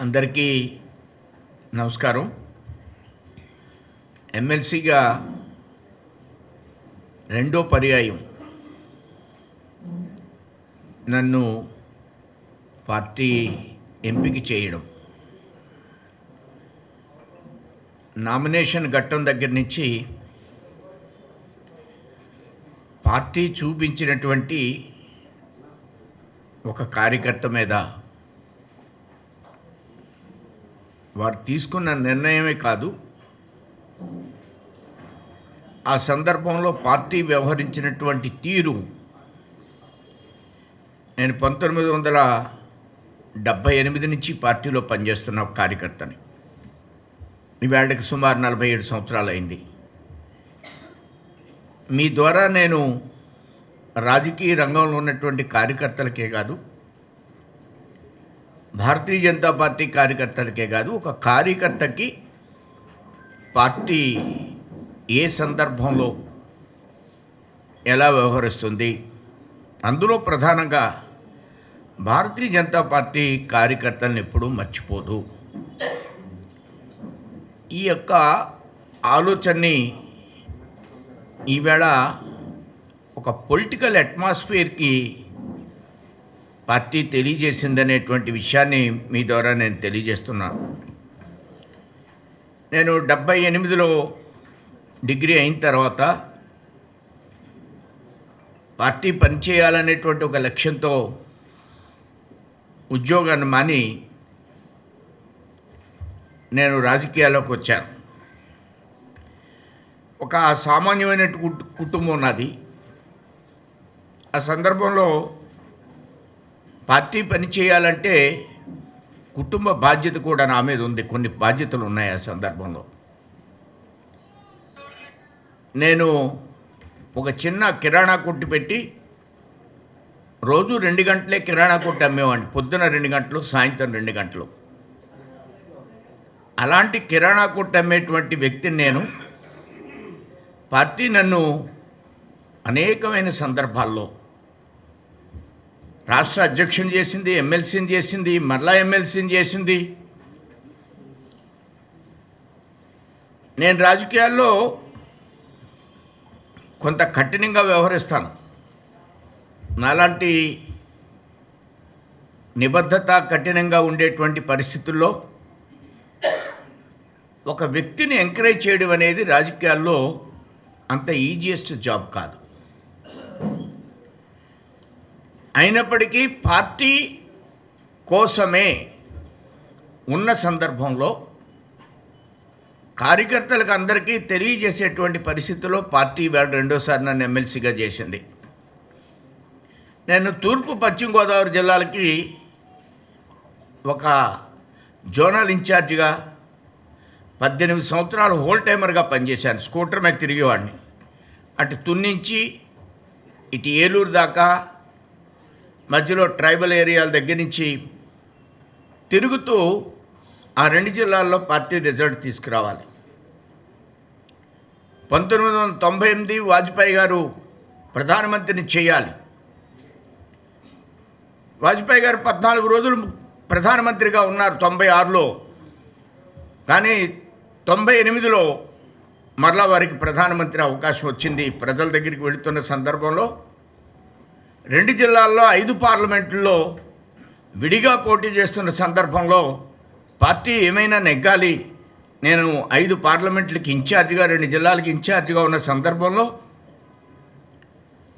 అందరికీ నమస్కారం. ఎమ్మెల్సీగా రెండో పర్యాయం. నన్ను పార్టీ ఎంపిక చేయడం. నామినేషన్ ఘట్టం దగ్గర నుంచి పార్టీ చూపించినటువంటి ఒక కార్యకర్త మీద వారు తీసుకున్న నిర్ణయమే కాదు ఆ సందర్భంలో పార్టీ వ్యవహరించినటువంటి తీరు. నేను పంతొమ్మిది వందల డెబ్భై ఎనిమిది నుంచి పార్టీలో పనిచేస్తున్న ఒక కార్యకర్తని. ఇవాళకి సుమారు నలభై ఏడు సంవత్సరాలు అయింది. మీ ద్వారా నేను రాజకీయ రంగంలో ఉన్నటువంటి కార్యకర్తలకే కాదు భారతీయ జనతా పార్టీ కార్యకర్తలకే కాదు ఒక కార్యకర్తకి పార్టీ ఏ సందర్భంలో ఎలా వ్యవహరిస్తుంది? అందులో ప్రధానంగా భారతీయ జనతా పార్టీ కార్యకర్తలను ఎప్పుడూ మర్చిపోదు. ఈ యొక్క ఆలోచనని ఈవేళ ఒక పొలిటికల్ అట్మాస్ఫియర్కి పార్టీ తెలియజేసిందనేటువంటి విషయాన్ని మీ ద్వారా నేను తెలియజేస్తున్నాను. నేను డెబ్బై ఎనిమిదిలో డిగ్రీ అయిన తర్వాత పార్టీ పనిచేయాలనేటువంటి ఒక లక్ష్యంతో ఉద్యోగాన్ని మాని నేను రాజకీయాల్లోకి వచ్చాను. ఒక సామాన్యమైన కుటు- కుటుంబం నాది. ఆ సందర్భంలో పార్టీ పని చేయాలంటే కుటుంబ బాధ్యత కూడా నా మీద ఉంది. కొన్ని బాధ్యతలు ఉన్నాయి ఆ సందర్భంలో. నేను ఒక చిన్న కిరాణా కొట్టు పెట్టి రోజు రెండు గంటలే కిరాణా కొట్టు అమ్మేవాడిని. పొద్దున రెండు గంటలు సాయంత్రం రెండు గంటలు. అలాంటి కిరాణా కొట్టు అమ్మేటువంటి వ్యక్తిని నేను పార్టీ నన్ను అనేకమైన సందర్భాల్లో రాష్ట్ర అధ్యక్షుని చేసింది ఎమ్మెల్సీని చేసింది మరలా ఎమ్మెల్సీని చేసింది. నేను రాజకీయాల్లో కొంత కఠినంగా వ్యవహరిస్తాను. నాలాంటి నిబద్ధత కఠినంగా ఉండేటువంటి పరిస్థితుల్లో ఒక వ్యక్తిని ఎంకరేజ్ చేయడం అనేది రాజకీయాల్లో అంత ఈజియెస్ట్ జాబ్ కాదు. అయినప్పటికీ పార్టీ కోసమే ఉన్న సందర్భంలో కార్యకర్తలకు అందరికీ తెలియజేసేటువంటి పరిస్థితుల్లో పార్టీ వేళ రెండోసారి నన్ను ఎమ్మెల్సీగా చేసింది. నేను తూర్పు పశ్చిమ గోదావరి జిల్లాలకి ఒక జోనల్ ఇన్ఛార్జిగా పద్దెనిమిది సంవత్సరాలు హోల్ టైమర్గా పనిచేశాను. స్కూటర్ మీద తిరిగేవాడిని. అటు తున్నించి ఇటు ఏలూరు దాకా మధ్యలో ట్రైబల్ ఏరియాల దగ్గర నుంచి తిరుగుతూ ఆ రెండు జిల్లాల్లో పార్టీ రిజల్ట్ తీసుకురావాలి. పంతొమ్మిది వందల తొంభై ఎనిమిది వాజ్పేయి గారు ప్రధానమంత్రిని చేయాలి. వాజ్పేయి గారు పద్నాలుగు రోజులు ప్రధానమంత్రిగా ఉన్నారు తొంభై ఆరులో. కానీ తొంభై ఎనిమిదిలో మరలా వారికి ప్రధానమంత్రి అవకాశం వచ్చింది. ప్రజల దగ్గరికి వెళుతున్న సందర్భంలో రెండు జిల్లాల్లో ఐదు పార్లమెంట్లో విడిగా పోటీ చేస్తున్న సందర్భంలో పార్టీ ఏమైనా నెగ్గాలి నేను ఐదు పార్లమెంట్లకి ఇన్ఛార్జిగా రెండు జిల్లాలకి ఇన్ఛార్జిగా ఉన్న సందర్భంలో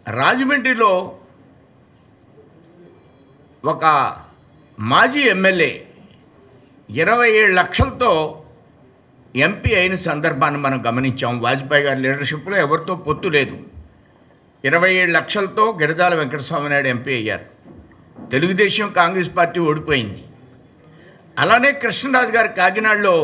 రాజమండ్రిలో ఒక మాజీ ఎమ్మెల్యే ఇరవై ఏడు లక్షలతో ఎంపీ అయిన సందర్భాన్ని మనం గమనించాం. వాజ్పేయి గారి లీడర్షిప్లో ఎవరితో పొత్తు లేదు. ఇరవై ఏడు లక్షలతో గిరిజాల వెంకటస్వామి నాయుడు ఎంపీ అయ్యారు. తెలుగుదేశం కాంగ్రెస్ పార్టీ ఓడిపోయింది. అలానే కృష్ణరాజు గారు కాకినాడలో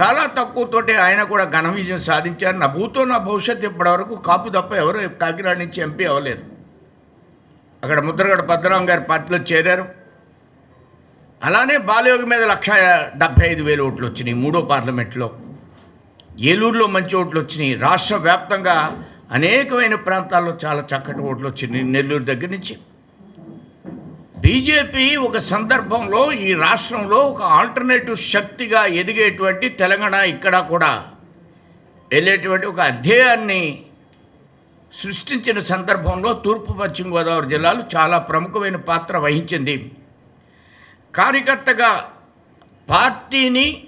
చాలా తక్కువతోటి ఆయన కూడా ఘన విజయం సాధించారు. నా భూతో నా భవిష్యత్తు ఇప్పటివరకు కాపు తప్ప ఎవరు కాకినాడ నుంచి ఎంపీ అవ్వలేదు. అక్కడ ముద్రగడ పద్మనాభం గారి పార్టీలో చేరారు. అలానే బాలయోగి మీద లక్ష డెబ్భై ఐదు వేలు ఓట్లు వచ్చినాయి మూడో పార్లమెంట్లో. ఏలూరులో మంచి ఓట్లు వచ్చినాయి. రాష్ట్ర వ్యాప్తంగా అనేకమైన ప్రాంతాల్లో చాలా చక్కటి ఓట్లు వచ్చింది. నెల్లూరు దగ్గర నుంచి. బీజేపీ ఒక సందర్భంలో ఈ రాష్ట్రంలో ఒక ఆల్టర్నేటివ్ శక్తిగా ఎదిగేటువంటి తెలంగాణ ఇక్కడ కూడా వెళ్ళేటువంటి ఒక అధ్యయాన్ని సృష్టించిన సందర్భంలో తూర్పు పశ్చిమ గోదావరి జిల్లాలు చాలా ప్రముఖమైన పాత్ర వహించింది. కార్యకర్తగా పార్టీని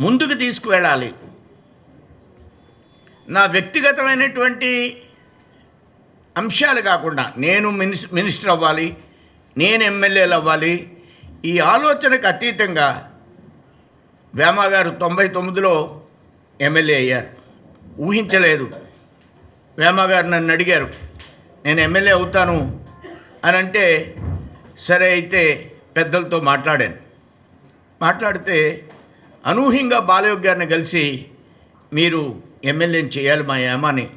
ముందుకు తీసుకువెళ్ళాలి. నా వ్యక్తిగతమైనటువంటి అంశాలు కాకుండా నేను మినిస్ మినిస్టర్ అవ్వాలి నేను ఎమ్మెల్యేలు అవ్వాలి ఈ ఆలోచనకు అతీతంగా వేమ గారు తొంభై తొమ్మిదిలో ఎమ్మెల్యే అయ్యారు. ఊహించలేదు. వేమ గారు నన్ను అడిగారు నేను ఎమ్మెల్యే అవుతాను అని అంటే సరే అయితే పెద్దలతో మాట్లాడాను. మాట్లాడితే అనూహ్యంగా బాలయోగ్ గారిని కలిసి మీరు ఎమ్మెల్యేని చేయాలి మా ఏమాని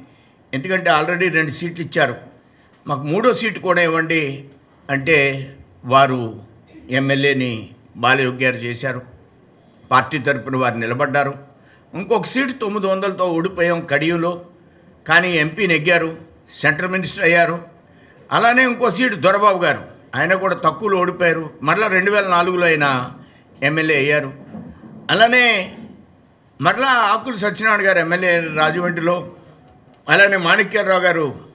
ఎందుకంటే ఆల్రెడీ రెండు సీట్లు ఇచ్చారు. మాకు మూడో సీటు కూడా ఇవ్వండి అంటే వారు ఎమ్మెల్యేని బాలయోగ్యారు చేశారు. పార్టీ తరపున వారు నిలబడ్డారు. ఇంకొక సీటు తొమ్మిది వందలతో ఓడిపోయాం కడియంలో. కానీ ఎంపీ నెగ్గారు సెంట్రల్ మినిస్టర్ అయ్యారు. అలానే ఇంకో సీటు దొరబాబు గారు. ఆయన కూడా తక్కువలో ఓడిపోయారు. మరలా రెండు వేల నాలుగులో ఆయన ఎమ్మెల్యే అయ్యారు. అలానే మరలా ఆకులు సత్యనారాయణ గారు ఎమ్మెల్యే రాజమండ్రిలో అలానే మాణిక్యాలరావు గారు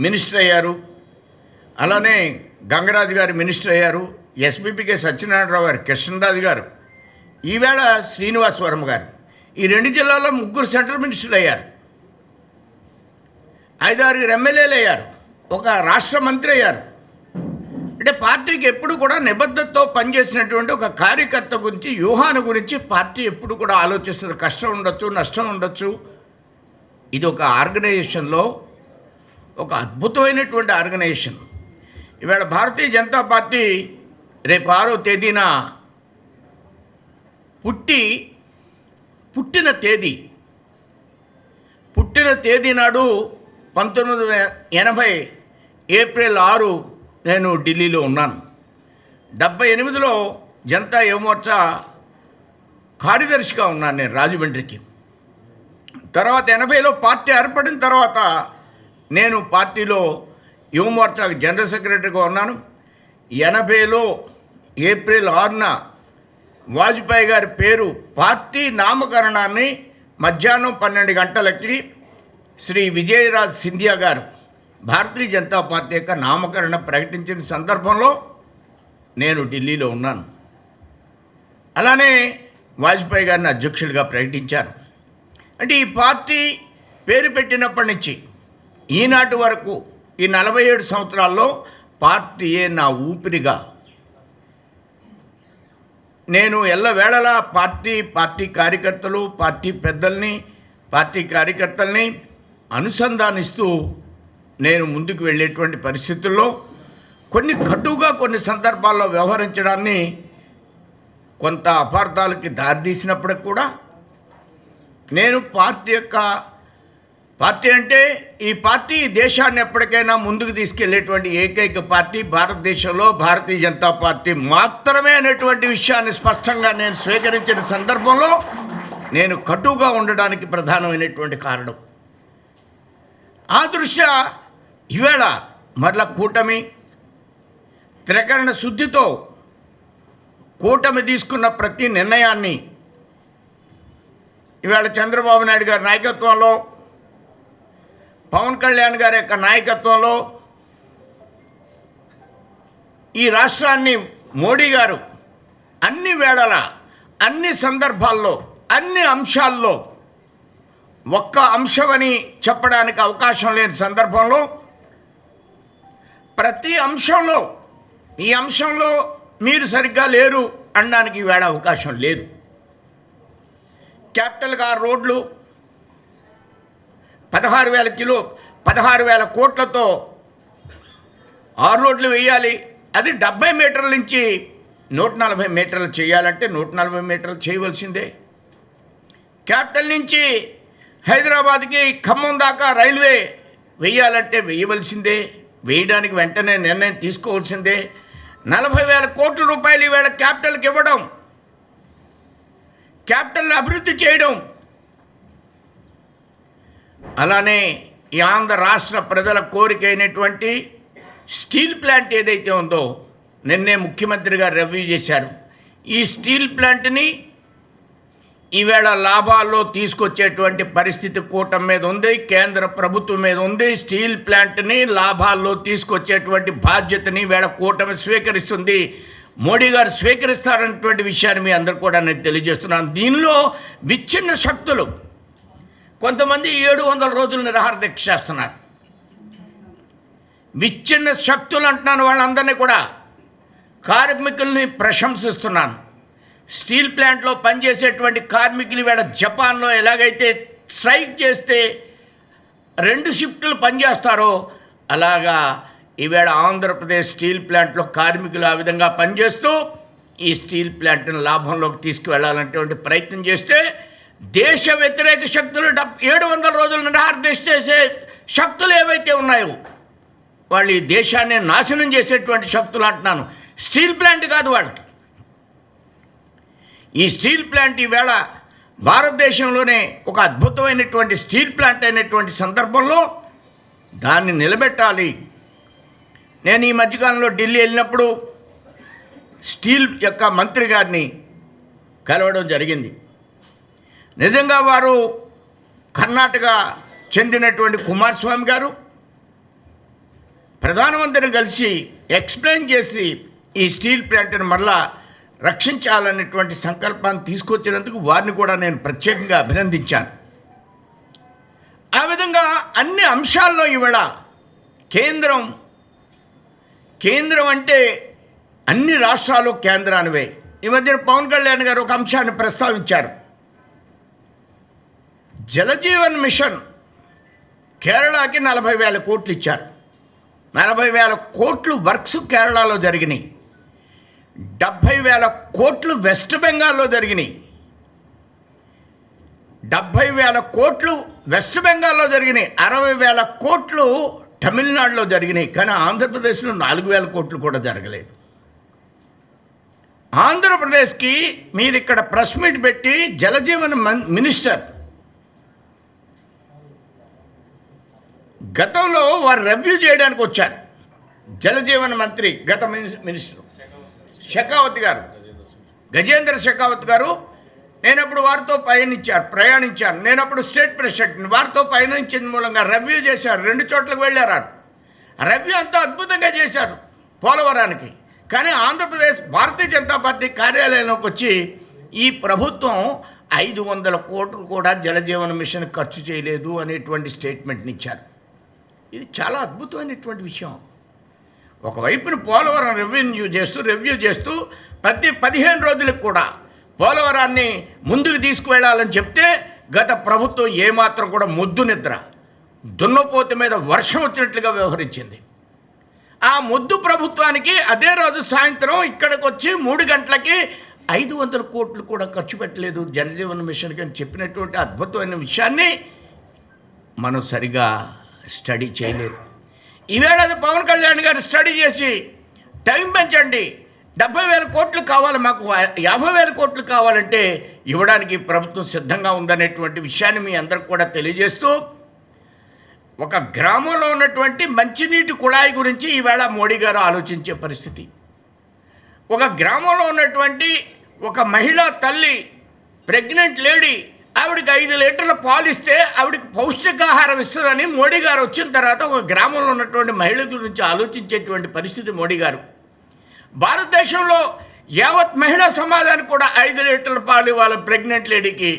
మినిస్టర్ అయ్యారు అలానే గంగరాజు గారు మినిస్టర్ అయ్యారు ఎస్బీపీకే సత్యనారాయణరావు గారు కృష్ణరాజు గారు ఈవేళ శ్రీనివాస్ వర్మ గారు ఈ రెండు జిల్లాల్లో ముగ్గురు సెంట్రల్ మినిస్టర్లు అయ్యారు. ఐదారుగురు ఎమ్మెల్యేలు అయ్యారు. ఒక రాష్ట్ర మంత్రి అయ్యారు. అంటే పార్టీకి ఎప్పుడు కూడా నిబద్ధతతో పనిచేసినటువంటి ఒక కార్యకర్త గురించి వ్యూహాన్ని గురించి పార్టీ ఎప్పుడు కూడా ఆలోచిస్తుంది. కష్టం ఉండొచ్చు నష్టం ఉండొచ్చు. ఇది ఒక ఆర్గనైజేషన్లో ఒక అద్భుతమైనటువంటి ఆర్గనైజేషన్. ఇవాళ భారతీయ జనతా పార్టీ రేపు ఆరో తేదీన పుట్టి పుట్టిన తేదీ పుట్టిన తేదీ నాడు పంతొమ్మిది వందల ఎనభై ఏప్రిల్ ఆరు నేను ఢిల్లీలో ఉన్నాను. డెబ్బై ఎనిమిదిలో జనతా యువమోర్చా కార్యదర్శిగా ఉన్నాను నేను రాజమండ్రికి. తర్వాత ఎనభైలో పార్టీ ఏర్పడిన తర్వాత నేను పార్టీలో యువమోర్చాకు జనరల్ సెక్రటరీగా ఉన్నాను. ఎనభైలో ఏప్రిల్ ఆరున వాజ్పేయి గారి పేరు పార్టీ నామకరణాన్ని మధ్యాహ్నం పన్నెండు గంటలకి శ్రీ విజయరాజ్ సింధియా గారు భారతీయ జనతా పార్టీ యొక్క నామకరణ ప్రకటించిన సందర్భంలో నేను ఢిల్లీలో ఉన్నాను. అలానే వాజ్పేయి గారిని అధ్యక్షుడిగా ప్రకటించారు. అంటే ఈ పార్టీ పేరు పెట్టినప్పటి నుంచి ఈనాటి వరకు ఈ నలభై ఏడు సంవత్సరాల్లో పార్టీయే నా ఊపిరిగా. నేను ఎల్లవేళలా పార్టీ పార్టీ కార్యకర్తలు పార్టీ పెద్దల్ని పార్టీ కార్యకర్తల్ని అనుసంధానిస్తూ నేను ముందుకు వెళ్ళేటువంటి పరిస్థితుల్లో కొన్ని కటుగా కొన్ని సందర్భాల్లో వ్యవహరించడాన్ని కొంత అపార్థాలకి దారితీసినప్పటికి కూడా నేను పార్టీ యొక్క పార్టీ అంటే ఈ పార్టీ ఈ దేశాన్ని ఎప్పటికైనా ముందుకు తీసుకెళ్ళేటువంటి ఏకైక పార్టీ భారతదేశంలో భారతీయ జనతా పార్టీ మాత్రమే అనేటువంటి విషయాన్ని స్పష్టంగా నేను స్వీకరించిన సందర్భంలో నేను కటుగా ఉండడానికి ప్రధానమైనటువంటి కారణం. ఆ దృష్ట్యా ఈవేళ మరల కూటమి త్రికరణ శుద్ధితో కూటమి తీసుకున్న ప్రతి నిర్ణయాన్ని ఇవాళ చంద్రబాబు నాయుడు గారి నాయకత్వంలో పవన్ కళ్యాణ్ గారి యొక్క నాయకత్వంలో ఈ రాష్ట్రాన్ని మోడీ గారు అన్ని వేళల అన్ని సందర్భాల్లో అన్ని అంశాల్లో ఒక్క అంశమని చెప్పడానికి అవకాశం లేని సందర్భంలో ప్రతి అంశంలో ఈ అంశంలో మీరు సరిగ్గా లేరు అనడానికి ఈవేళ అవకాశం లేదు. క్యాపిటల్గా రోడ్లు పదహారు వేల కిలో పదహారు వేల కోట్లతో ఆరు రోడ్లు వేయాలి. అది డెబ్బై మీటర్ల నుంచి నూట నలభై మీటర్లు చేయాలంటే నూట నలభై మీటర్లు చేయవలసిందే. క్యాపిటల్ నుంచి హైదరాబాద్కి ఖమ్మం దాకా రైల్వే వేయాలంటే వేయవలసిందే. వేయడానికి వెంటనే నిర్ణయం తీసుకోవాల్సిందే. నలభై వేల కోట్ల రూపాయలు ఈవేళ క్యాపిటల్కి ఇవ్వడం క్యాపిటల్ అభివృద్ధి చేయడం. అలానే ఈ ఆంధ్ర రాష్ట్ర ప్రజల కోరిక అయినటువంటి స్టీల్ ప్లాంట్ ఏదైతే ఉందో నిన్నే ముఖ్యమంత్రి గారు రివ్యూ చేశారు. ఈ స్టీల్ ప్లాంట్ని ఈవేళ లాభాల్లో తీసుకొచ్చేటువంటి పరిస్థితి కూటమి మీద ఉంది కేంద్ర ప్రభుత్వం మీద ఉంది. స్టీల్ ప్లాంట్ని లాభాల్లో తీసుకొచ్చేటువంటి బాధ్యతని వేళ కూటమి స్వీకరిస్తుంది. మోడీ గారు స్వీకరిస్తారన్నటువంటి విషయాన్ని మీ అందరు కూడా నేను తెలియజేస్తున్నాను. దీనిలో విచ్ఛిన్న శక్తులు కొంతమంది ఏడు వందల రోజులు నిరాహార దీక్ష చేస్తున్నారు. విచ్ఛిన్న శక్తులు అంటున్నాను వాళ్ళందరినీ కూడా. కార్మికుల్ని ప్రశంసిస్తున్నాను. స్టీల్ ప్లాంట్లో పనిచేసేటువంటి కార్మికులు ఈవేళ జపాన్లో ఎలాగైతే స్ట్రైక్ చేస్తే రెండు షిఫ్ట్లు పనిచేస్తారో అలాగా ఈవేళ ఆంధ్రప్రదేశ్ స్టీల్ ప్లాంట్లో కార్మికులు ఆ విధంగా పనిచేస్తూ ఈ స్టీల్ ప్లాంట్ను లాభంలోకి తీసుకువెళ్ళాలనేటువంటి ప్రయత్నం చేస్తే దేశ వ్యతిరేక శక్తులు డబ్ ఏడు వందల రోజులు నిరాహార చేసే శక్తులు ఏవైతే ఉన్నాయో వాళ్ళు ఈ దేశాన్ని నాశనం చేసేటువంటి శక్తులు అంటున్నాను. స్టీల్ ప్లాంట్ కాదు వాళ్ళకి. ఈ స్టీల్ ప్లాంట్ ఈవేళ భారతదేశంలోనే ఒక అద్భుతమైనటువంటి స్టీల్ ప్లాంట్ అయినటువంటి సందర్భంలో దాన్ని నిలబెట్టాలి. నేను ఈ మధ్యకాలంలో ఢిల్లీ వెళ్ళినప్పుడు స్టీల్ యొక్క మంత్రి గారిని కలవడం జరిగింది. నిజంగా వారు కర్ణాటక చెందినటువంటి కుమారస్వామి గారు ప్రధానమంత్రిని కలిసి ఎక్స్ప్లెయిన్ చేసి ఈ స్టీల్ ప్లాంట్ని మరలా రక్షించాలనేటువంటి సంకల్పాన్ని తీసుకొచ్చినందుకు వారిని కూడా నేను ప్రత్యేకంగా అభినందించాను. ఆ విధంగా అన్ని అంశాల్లో ఇవాళ కేంద్రం కేంద్రం అంటే అన్ని రాష్ట్రాలు కేంద్రానివే. ఈ మధ్యన పవన్ కళ్యాణ్ గారు ఒక అంశాన్ని ప్రస్తావించారు. జలజీవన్ మిషన్ కేరళకి నలభై వేల కోట్లు ఇచ్చారు. నలభై వేల కోట్లు వర్క్స్ కేరళలో జరిగినాయి. డెబ్భై వేల కోట్లు వెస్ట్ బెంగాల్లో జరిగినాయి. డెబ్భై వేల కోట్లు వెస్ట్ బెంగాల్లో జరిగినాయి. అరవై వేల కోట్లు తమిళనాడులో జరిగినాయి. కానీ ఆంధ్రప్రదేశ్లో నాలుగు వేల కోట్లు కూడా జరగలేదు. ఆంధ్రప్రదేశ్కి మీరు ఇక్కడ ప్రెస్ మీట్ పెట్టి జలజీవన మినిస్టర్ గతంలో వారు రివ్యూ చేయడానికి వచ్చారు. జలజీవన మంత్రి గత మినిస్టర్. షెకావత్ గారు. గజేంద్ర షెకావత్ గారు నేనప్పుడు వారితో పయనించారు ప్రయాణించాను. నేనప్పుడు స్టేట్ ప్రెసిడెంట్ వారితో పయనించిన మూలంగా రవ్యూ చేశారు రెండు చోట్లకు వెళ్ళారు రవ్యూ అంతా అద్భుతంగా చేశారు పోలవరానికి. కానీ ఆంధ్రప్రదేశ్ భారతీయ జనతా పార్టీ కార్యాలయంలోకి వచ్చి ఈ ప్రభుత్వం ఐదు వందల కోట్లు కూడా జలజీవన మిషన్ ఖర్చు చేయలేదు అనేటువంటి స్టేట్మెంట్ని ఇచ్చారు. ఇది చాలా అద్భుతమైనటువంటి విషయం. ఒకవైపున పోలవరం రెవెన్యూ చేస్తూ రివ్యూ చేస్తూ ప్రతి పదిహేను రోజులకు కూడా పోలవరాన్ని ముందుకు తీసుకువెళ్ళాలని చెప్తే గత ప్రభుత్వం ఏమాత్రం కూడా ముద్దు నిద్ర దున్నపోతు మీద వర్షం వచ్చినట్లుగా వ్యవహరించింది. ఆ ముద్దు ప్రభుత్వానికి అదే రోజు సాయంత్రం ఇక్కడికి వచ్చి మూడు గంటలకి ఐదు వందల కోట్లు కూడా ఖర్చు పెట్టలేదు జనజీవన మిషన్కి అని చెప్పినటువంటి అద్భుతమైన విషయాన్ని మనం సరిగా స్టడీ చేయలేదు. ఈవేళ అది పవన్ కళ్యాణ్ గారు స్టడీ చేసి టైం పెంచండి. డెబ్బై వేల కోట్లు కావాలి మాకు. యాభై వేల కోట్లు కావాలంటే ఇవ్వడానికి ప్రభుత్వం సిద్ధంగా ఉందనేటువంటి విషయాన్ని మీ అందరికి కూడా తెలియజేస్తూ ఒక గ్రామంలో ఉన్నటువంటి మంచినీటి కుళాయి గురించి ఈవేళ మోడీ గారు ఆలోచించే పరిస్థితి. ఒక గ్రామంలో ఉన్నటువంటి ఒక మహిళా తల్లి ప్రెగ్నెంట్ లేడీ ఆవిడకి ఐదు లీటర్ల పాలు ఇస్తే ఆవిడకి పౌష్టికాహారం ఇస్తుందని మోడీ గారు వచ్చిన తర్వాత ఒక గ్రామంలో ఉన్నటువంటి మహిళల గురించి ఆలోచించేటువంటి పరిస్థితి మోడీ గారు. భారతదేశంలో యావత్ మహిళా సమాజానికి కూడా ఐదు లీటర్ల పాలు ఇవ్వాలి ప్రెగ్నెంట్ లేడీకి.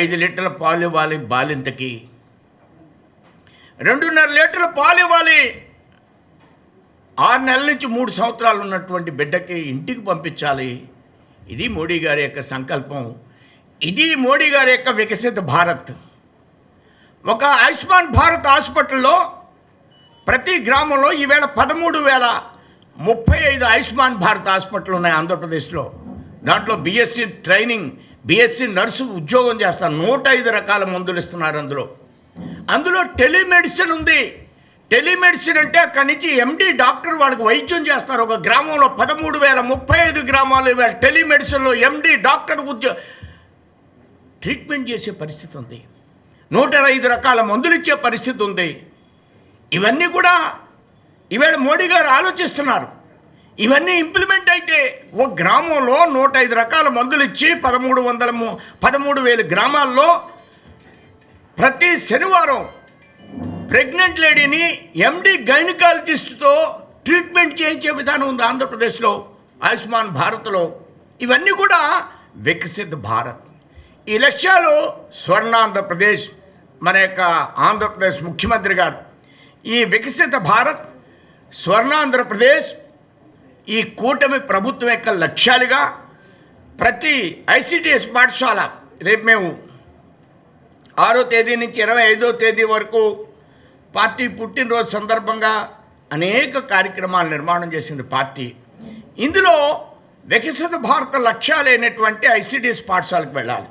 ఐదు లీటర్ల పాలు ఇవ్వాలి బాలింతకి. రెండున్నర లీటర్ల పాలు ఇవ్వాలి. ఆరు నెలల నుంచి మూడు సంవత్సరాలు ఉన్నటువంటి బిడ్డకి ఇంటికి పంపించాలి. ఇది మోడీ గారి యొక్క సంకల్పం. ఇది మోడీ గారి యొక్క వికసిత భారత్. ఒక ఆయుష్మాన్ భారత్ హాస్పిటల్లో ప్రతి గ్రామంలో ఈవేళ పదమూడు వేల ముప్పై ఐదు ఆయుష్మాన్ భారత్ హాస్పిటల్ ఉన్నాయి ఆంధ్రప్రదేశ్లో. దాంట్లో బీఎస్సీ ట్రైనింగ్ బీఎస్సీ నర్సు ఉద్యోగం చేస్తారు. నూట ఐదు రకాల మందులు ఇస్తున్నారు అందులో. అందులో టెలిమెడిసిన్ ఉంది. టెలిమెడిసిన్ అంటే అక్కడి నుంచి ఎండి డాక్టర్ వాళ్ళకి వైద్యం చేస్తారు. ఒక గ్రామంలో పదమూడు వేల ముప్పై ఐదు గ్రామాలు ఇవాళ టెలిమెడిసిన్లో ఎండి డాక్టర్ ఉద్యో ట్రీట్మెంట్ చేసే పరిస్థితి ఉంది. నూట ఐదు రకాల మందులు ఇచ్చే పరిస్థితి ఉంది. ఇవన్నీ కూడా ఈవేళ మోడీ గారు ఆలోచిస్తున్నారు. ఇవన్నీ ఇంప్లిమెంట్ అయితే ఓ గ్రామంలో నూట ఐదు రకాల మందులు ఇచ్చి పదమూడు వందల పదమూడు వేల గ్రామాల్లో ప్రతి శనివారం ప్రెగ్నెంట్ లేడీని ఎండి గైనకాలజిస్ట్తో ట్రీట్మెంట్ చేయించే విధానం ఉంది ఆంధ్రప్రదేశ్లో ఆయుష్మాన్ భారత్లో. ఇవన్నీ కూడా వికసిత్ భారత్. ఈ లక్ష్యాలు స్వర్ణాంధ్రప్రదేశ్ మన యొక్క ఆంధ్రప్రదేశ్ ముఖ్యమంత్రి గారు. ఈ వికసిత భారత్ స్వర్ణాంధ్రప్రదేశ్ ఈ కూటమి ప్రభుత్వం యొక్క లక్ష్యాలుగా ప్రతి ఐసిడిఎస్ పాఠశాల రేపు మేము ఆరో తేదీ నుంచి ఇరవై ఐదో తేదీ వరకు పార్టీ పుట్టినరోజు సందర్భంగా అనేక కార్యక్రమాలు నిర్మాణం చేసింది పార్టీ. ఇందులో వికసిత భారత లక్ష్యాలైనటువంటి ఐసిడిఎస్ పాఠశాలకు వెళ్ళాలి.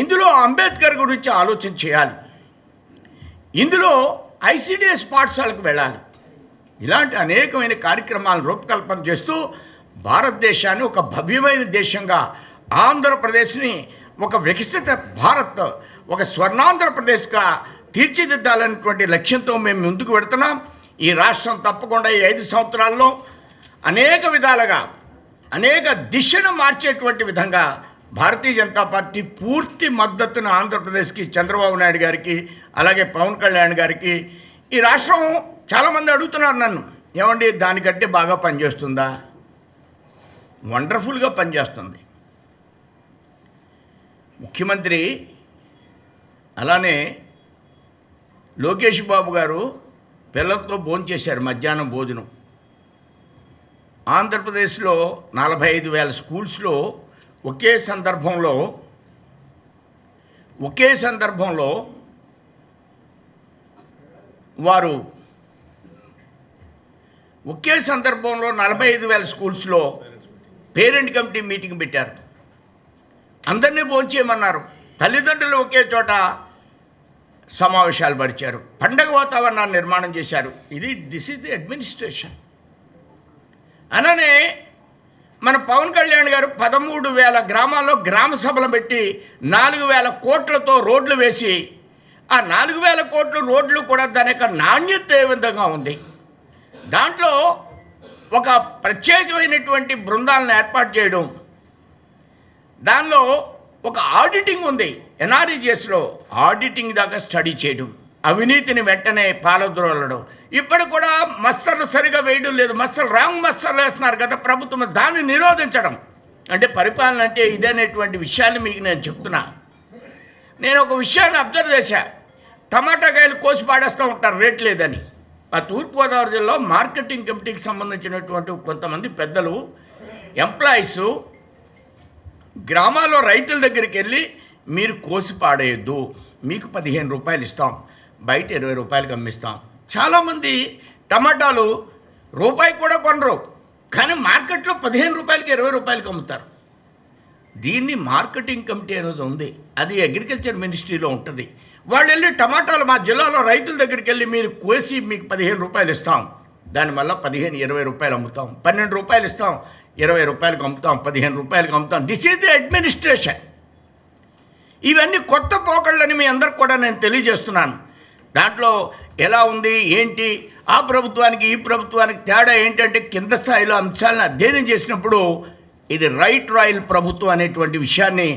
ఇందులో అంబేద్కర్ గురించి ఆలోచన చేయాలి. ఇందులో ఐసిడిఎస్ పాఠశాలకు వెళ్ళాలి. ఇలాంటి అనేకమైన కార్యక్రమాలను రూపకల్పన చేస్తూ భారతదేశాన్ని ఒక భవ్యమైన దేశంగా ఆంధ్రప్రదేశ్ని ఒక వికసిత భారత్ ఒక స్వర్ణాంధ్రప్రదేశ్గా తీర్చిదిద్దాలన్నటువంటి లక్ష్యంతో మేము ముందుకు వెడుతున్నాం ఈ రాష్ట్రం తప్పకుండా ఈ ఐదు సంవత్సరాల్లో అనేక విధాలుగా అనేక దిశను మార్చేటువంటి విధంగా భారతీయ జనతా పార్టీ పూర్తి మద్దతును ఆంధ్రప్రదేశ్కి చంద్రబాబు నాయుడు గారికి అలాగే పవన్ కళ్యాణ్ గారికి ఈ రాష్ట్రం చాలామంది అడుగుతున్నారు నన్ను. ఏమండి దానికంటే బాగా పనిచేస్తుందా? వండర్ఫుల్గా పనిచేస్తుంది. ముఖ్యమంత్రి అలానే లోకేష్ బాబు గారు పిల్లలతో భోంచేశారు మధ్యాహ్నం భోజనం. ఆంధ్రప్రదేశ్లో నలభై ఐదు వేల స్కూల్స్లో ఒకే సందర్భంలో ఒకే సందర్భంలో వారు ఒకే సందర్భంలో నలభై ఐదు వేల స్కూల్స్లో పేరెంట్ కమిటీ మీటింగ్ పెట్టారు. అందరినీ భోంచేయమన్నారు. తల్లిదండ్రులు ఒకే చోట సమావేశాలు పరిచారు. పండగ వాతావరణాన్ని నిర్మాణం చేశారు. ఇది దిస్ ఇస్ ది అడ్మినిస్ట్రేషన్ అలానే మన పవన్ కళ్యాణ్ గారు పదమూడు వేల గ్రామాల్లో గ్రామ సభలు పెట్టి నాలుగు వేల కోట్లతో రోడ్లు వేసి ఆ నాలుగు వేల కోట్లు రోడ్లు కూడా దాని యొక్క నాణ్యత ఏ విధంగా ఉంది? దాంట్లో ఒక ప్రత్యేకమైనటువంటి బృందాలను ఏర్పాటు చేయడం దానిలో ఒక ఆడిటింగ్ ఉంది ఎన్ఆర్ఈజిఎస్లో ఆడిటింగ్ దాకా స్టడీ చేయడం. అవినీతిని వెంటనే పాలద్రోలడం. ఇప్పుడు కూడా మస్తర్లు సరిగా వేయడం లేదు. మస్తర్లు రాంగ్ మస్తర్లు వేస్తున్నారు కదా ప్రభుత్వం. దాన్ని నిరోధించడం. అంటే పరిపాలన అంటే ఇదనేటువంటి విషయాన్ని మీకు నేను చెప్తున్నా. నేను ఒక విషయాన్ని అబ్జర్వ్ చేశా. టమాటా కాయలు కోసి పాడేస్తూ ఉంటారు. రేట్ లేదని. ఆ తూర్పుగోదావరి జిల్లాలో మార్కెటింగ్ కమిటీకి సంబంధించినటువంటి కొంతమంది పెద్దలు ఎంప్లాయీస్ గ్రామాల్లో రైతుల దగ్గరికి వెళ్ళి మీరు కోసి పాడేయద్దు. మీకు పదిహేను రూపాయలు ఇస్తాం. బయట ఇరవై రూపాయలకి అమ్మిస్తాం. చాలామంది టమాటాలు రూపాయి కూడా కొనరు కానీ మార్కెట్లో పదిహేను రూపాయలకి ఇరవై రూపాయలకి అమ్ముతారు. దీన్ని మార్కెటింగ్ కమిటీ అనేది ఉంది. అది అగ్రికల్చర్ మినిస్ట్రీలో ఉంటుంది. వాళ్ళు వెళ్ళి టమాటాలు మా జిల్లాలో రైతుల దగ్గరికి వెళ్ళి మీరు కోసి మీకు పదిహేను రూపాయలు ఇస్తాం. దానివల్ల పదిహేను ఇరవై రూపాయలు అమ్ముతాం. పన్నెండు రూపాయలు ఇస్తాం ఇరవై రూపాయలకు అమ్ముతాం పదిహేను రూపాయలకు అమ్ముతాం. దిస్ ఈజ్ ది అడ్మినిస్ట్రేషన్ ఇవన్నీ కొత్త పోకళ్ళని మీ అందరికి కూడా నేను తెలియజేస్తున్నాను. దాంట్లో ఎలా ఉంది ఏంటి? ఆ ప్రభుత్వానికి ఈ ప్రభుత్వానికి తేడా ఏంటంటే కింద స్థాయిలో అంశాలను అధ్యయనం చేసినప్పుడు ఇది రైట్ రాయల్ ప్రభుత్వం అనేటువంటి విషయాన్ని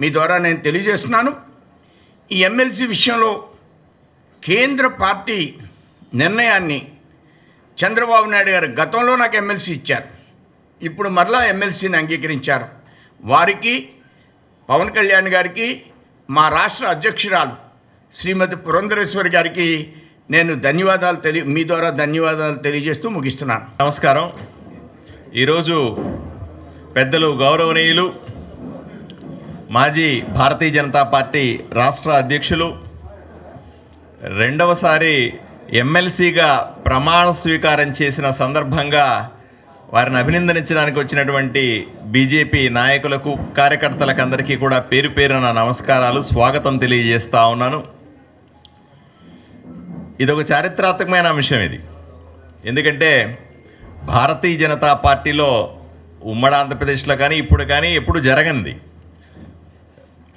మీ ద్వారా నేను తెలియజేస్తున్నాను. ఈ ఎమ్మెల్సీ విషయంలో కేంద్ర పార్టీ నిర్ణయాన్ని చంద్రబాబు నాయుడు గారు గతంలో నాకు ఎమ్మెల్సీ ఇచ్చారు. ఇప్పుడు మరలా ఎమ్మెల్సీని అంగీకరించారు. వారికి పవన్ కళ్యాణ్ గారికి మా రాష్ట్ర అధ్యక్షురాలు శ్రీమతి పురంధరేశ్వరి గారికి నేను ధన్యవాదాలు తెలియ మీ ద్వారా ధన్యవాదాలు తెలియజేస్తూ ముగిస్తున్నాను. నమస్కారం. ఈరోజు పెద్దలు గౌరవనీయులు మాజీ భారతీయ జనతా పార్టీ రాష్ట్ర అధ్యక్షులు రెండవసారి ఎమ్మెల్సీగా ప్రమాణ స్వీకారం చేసిన సందర్భంగా వారిని అభినందించడానికి వచ్చినటువంటి బీజేపీ నాయకులకు కార్యకర్తలకు అందరికీ కూడా పేరు పేరున నమస్కారాలు స్వాగతం తెలియజేస్తా ఉన్నాను. ఇది ఒక చారిత్రాత్మకమైన అంశం ఇది. ఎందుకంటే భారతీయ జనతా పార్టీలో ఉమ్మడి ఆంధ్రప్రదేశ్లో కానీ ఇప్పుడు కానీ ఎప్పుడు జరగనిది.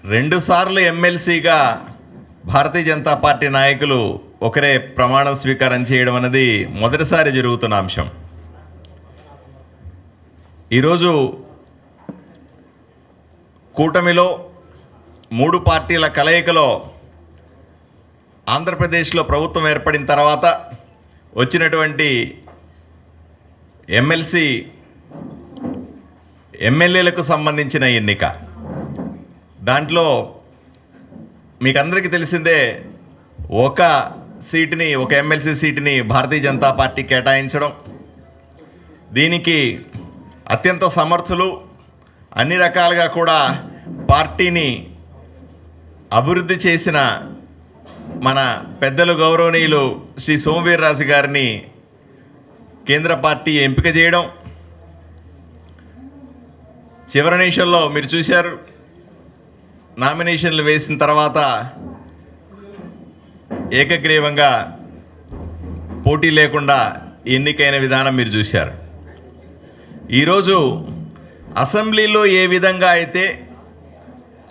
రెండుసార్లు ఎమ్మెల్సీగా భారతీయ జనతా పార్టీ నాయకులు ఒకరే ప్రమాణ స్వీకారం చేయడం అనేది మొదటిసారి జరుగుతున్న అంశం. ఈరోజు కూటమిలో మూడు పార్టీల కలయికలో ఆంధ్రప్రదేశ్లో ప్రభుత్వం ఏర్పడిన తర్వాత వచ్చినటువంటి ఎమ్మెల్సీ ఎమ్మెల్యేలకు సంబంధించిన ఎన్నిక. దాంట్లో మీకు అందరికీ తెలిసిందే ఒక సీటుని ఒక ఎమ్మెల్సీ సీటుని భారతీయ జనతా పార్టీ కేటాయించడం. దీనికి అత్యంత సమర్థులు అన్ని రకాలుగా కూడా పార్టీని అభివృద్ధి చేసిన మన పెద్దలు గౌరవనీయులు శ్రీ సోమవీర్రాజు గారిని కేంద్ర పార్టీ ఎంపిక చేయడం చివరి నిమిషంలో మీరు చూశారు. నామినేషన్లు వేసిన తర్వాత ఏకగ్రీవంగా పోటీ లేకుండా ఎన్నికైన విధానం మీరు చూశారు. ఈరోజు అసెంబ్లీలో ఏ విధంగా అయితే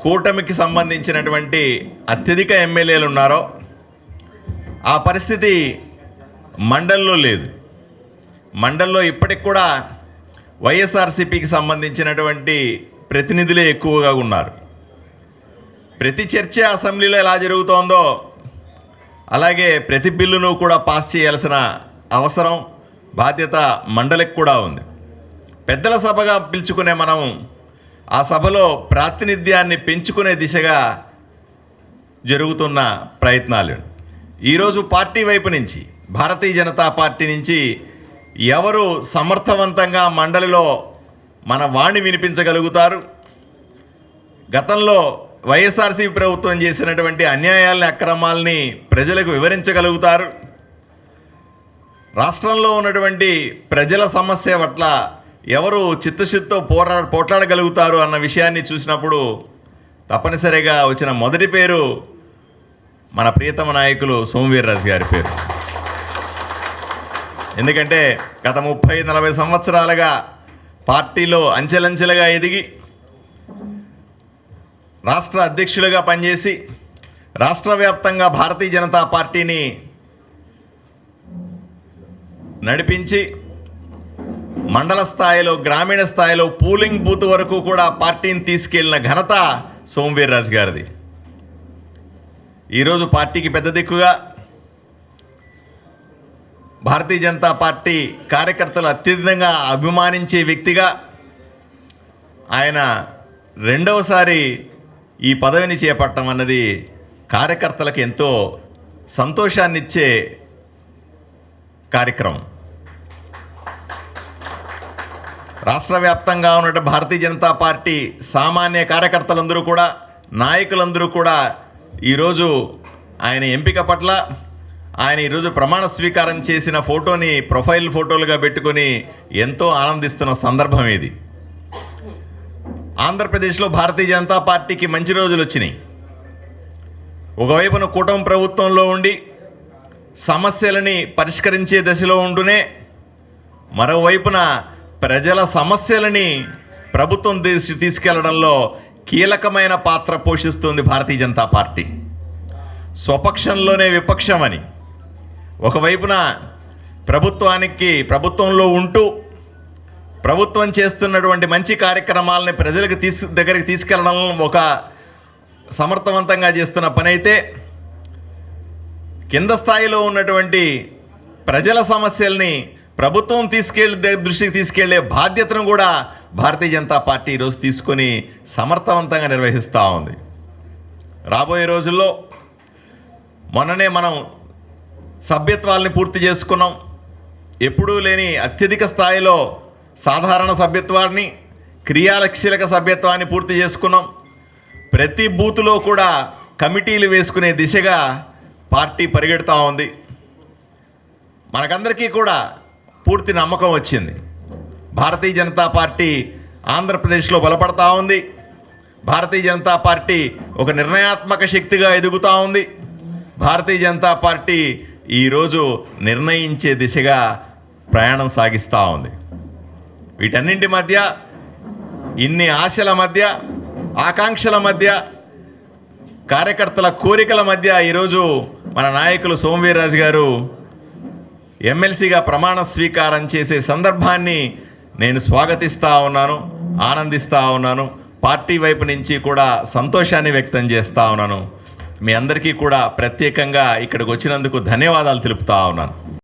కూటమికి సంబంధించినటువంటి అత్యధిక ఎమ్మెల్యేలు ఉన్నారో ఆ పరిస్థితి మండల్లో లేదు. మండల్లో ఇప్పటికి కూడా వైఎస్ఆర్సీపీకి సంబంధించినటువంటి ప్రతినిధులే ఎక్కువగా ఉన్నారు. ప్రతి చర్చ అసెంబ్లీలో ఎలా జరుగుతోందో అలాగే ప్రతి బిల్లును కూడా పాస్ చేయాల్సిన అవసరం బాధ్యత మండలికి కూడా ఉంది. పెద్దల సభగా పిలుచుకునే మనం ఆ సభలో ప్రాతినిధ్యాన్ని పెంచుకునే దిశగా జరుగుతున్న ప్రయత్నాలు. ఈరోజు పార్టీ వైపు నుంచి భారతీయ జనతా పార్టీ నుంచి ఎవరు సమర్థవంతంగా మండలిలో మన వాణి వినిపించగలుగుతారు? గతంలో వైఎస్ఆర్సీ ప్రభుత్వం చేసినటువంటి అన్యాయాలని అక్రమాలని ప్రజలకు వివరించగలుగుతారు? రాష్ట్రంలో ఉన్నటువంటి ప్రజల సమస్య పట్ల ఎవరు చిత్తశుద్ధితో పోరా పోట్లాడగలుగుతారు అన్న విషయాన్ని చూసినప్పుడు తప్పనిసరిగా వచ్చిన మొదటి పేరు మన ప్రియతమ నాయకులు సోమవీర్రాజు గారి పేరు. ఎందుకంటే గత ముప్పై నలభై సంవత్సరాలుగా పార్టీలో అంచెలంచెలుగా ఎదిగి రాష్ట్ర అధ్యక్షులుగా పనిచేసి రాష్ట్ర వ్యాప్తంగా భారతీయ జనతా పార్టీని నడిపించి మండల స్థాయిలో గ్రామీణ స్థాయిలో పూలింగ్ బూత్ వరకు కూడా పార్టీని తీసుకెళ్ళిన ఘనత సోమవీర్రాజు గారిది. ఈరోజు పార్టీకి పెద్ద దిక్కుగా భారతీయ జనతా పార్టీ కార్యకర్తలు అత్యధికంగా అభిమానించే వ్యక్తిగా ఆయన రెండవసారి ఈ పదవిని చేపట్టడం అన్నది కార్యకర్తలకు ఎంతో సంతోషాన్నిచ్చే కార్యక్రమం. రాష్ట్ర వ్యాప్తంగా ఉన్న భారతీయ జనతా పార్టీ సామాన్య కార్యకర్తలందరూ కూడా నాయకులందరూ కూడా ఈరోజు ఆయన ఎంపిక పట్ల ఆయన ఈరోజు ప్రమాణ స్వీకారం చేసిన ఫోటోని ప్రొఫైల్ ఫోటోలుగా పెట్టుకొని ఎంతో ఆనందిస్తున్న సందర్భం ఇది. ఆంధ్రప్రదేశ్లో భారతీయ జనతా పార్టీకి మంచి రోజులు వచ్చినాయి. ఒకవైపున కూటమి ప్రభుత్వంలో ఉండి సమస్యలని పరిష్కరించే దశలో ఉండునే మరోవైపున ప్రజల సమస్యలని ప్రభుత్వం తీసుకెళ్ళడంలో కీలకమైన పాత్ర పోషిస్తుంది భారతీయ జనతా పార్టీ. స్వపక్షంలోనే విపక్షమని. ఒకవైపున ప్రభుత్వానికి ప్రభుత్వంలో ఉంటూ ప్రభుత్వం చేస్తున్నటువంటి మంచి కార్యక్రమాలని ప్రజలకు తీసు దగ్గరికి తీసుకెళ్ళడం ఒక సమర్థవంతంగా చేస్తున్న పనైతే కింద స్థాయిలో ఉన్నటువంటి ప్రజల సమస్యల్ని ప్రభుత్వం తీసుకెళ్ళే దృష్టికి తీసుకెళ్ళే బాధ్యతను కూడా భారతీయ జనతా పార్టీ ఈరోజు తీసుకొని సమర్థవంతంగా నిర్వహిస్తూ ఉంది. రాబోయే రోజుల్లో మొన్ననే మనం సభ్యత్వాల్ని పూర్తి చేసుకున్నాం. ఎప్పుడూ లేని అత్యధిక స్థాయిలో సాధారణ సభ్యత్వాన్ని క్రియాలక్షీలక సభ్యత్వాన్ని పూర్తి చేసుకున్నాం. ప్రతి బూతులో కూడా కమిటీలు వేసుకునే దిశగా పార్టీ పరిగెడుతూ ఉంది. మనకందరికీ కూడా పూర్తి నమ్మకం వచ్చింది. భారతీయ జనతా పార్టీ ఆంధ్రప్రదేశ్లో బలపడతా ఉంది. భారతీయ జనతా పార్టీ ఒక నిర్ణయాత్మక శక్తిగా ఎదుగుతూ ఉంది. భారతీయ జనతా పార్టీ ఈరోజు నిర్ణయించే దిశగా ప్రయాణం సాగిస్తూ ఉంది. వీటన్నింటి మధ్య ఇన్ని ఆశల మధ్య ఆకాంక్షల మధ్య కార్యకర్తల కోరికల మధ్య ఈరోజు మన నాయకులు సోమవీర్రాజు గారు ఎమ్మెల్సీగా ప్రమాణ స్వీకారం చేసే సందర్భాన్ని నేను స్వాగతిస్తూ ఉన్నాను ఆనందిస్తూ ఉన్నాను పార్టీ వైపు నుంచి కూడా సంతోషాన్ని వ్యక్తం చేస్తూ ఉన్నాను. మీ అందరికీ కూడా ప్రత్యేకంగా ఇక్కడికి వచ్చినందుకు ధన్యవాదాలు తెలుపుతా ఉన్నాను.